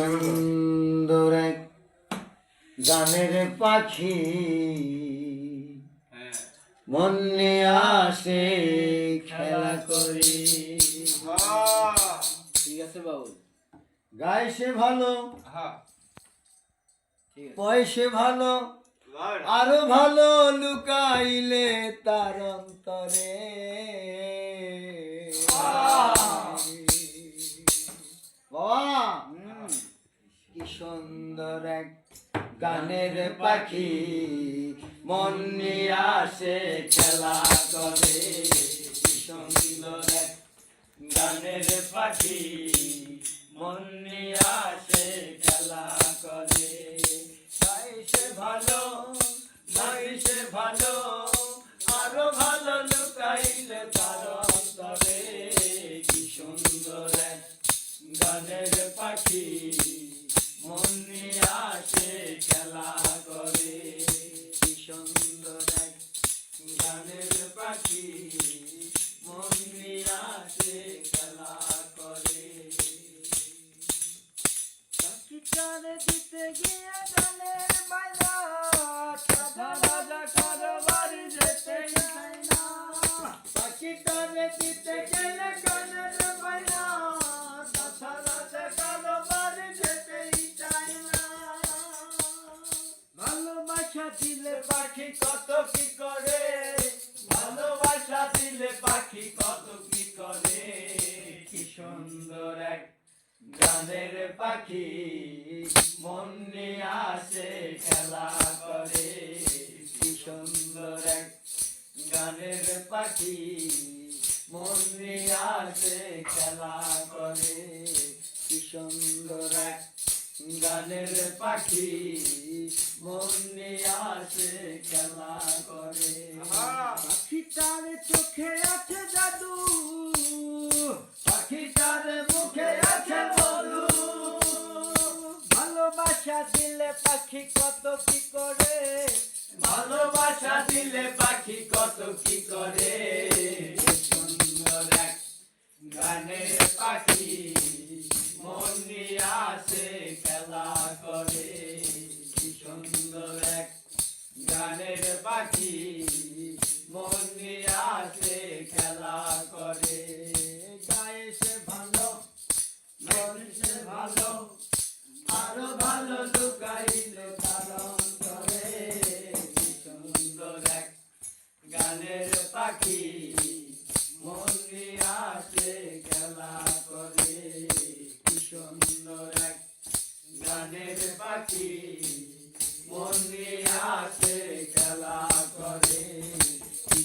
সুন্দর এক গানের পাখি মনে আসে খেলা করি। হ্যাঁ ঠিক আছে বাবু। গায়ে সে ভালো হ্যাঁ পয়সে ভালো আরও ভালো লুকাইলে তার অন্তরে। সুন্দর এক গানের পাখি, মন নিয়ে আসে খেলা করে। সুন্দর এক গানের পাখি, মন নিয়ে আসে খেলা করে। গাই সে ভালো সে ভালো, আরও ভালো লুকাইলে তার পাখিটারে দিতে গিয়ে গানের বাইরা সাদা রাজা কারও বাড়ি যেতে না। পাখিটারে দিতে গেলে গানের বাইরা কথা রাজা কারও বাড়ি যেতেই চায় না। ভালোবাসা দিলে পাখি কত কি করে? ভালোবাসা দিলে পাখি কত কি করে? কি সুন্দর এক গানের পাখি মন নিয়ে আসে খেলা করে। কি সুন্দর এক গানের পাখি মন নিয়ে আসে খেলা করে। কি সুন্দর এক গানের পাখি মন নিয়ে আসে খেলা করে। পাখিটারে চোখে আছে জাদু। ভালোবাসা দিলে পাখি কত কি করে? ভালোবাসা দিলে পাখি কত কি করে? সুন্দর এক গানের পাখি, মন নিয়ে আসে খেলা করে। সুন্দর এক গানের পাখি, মন আসে পাখি মন আসে খেলা করে। কি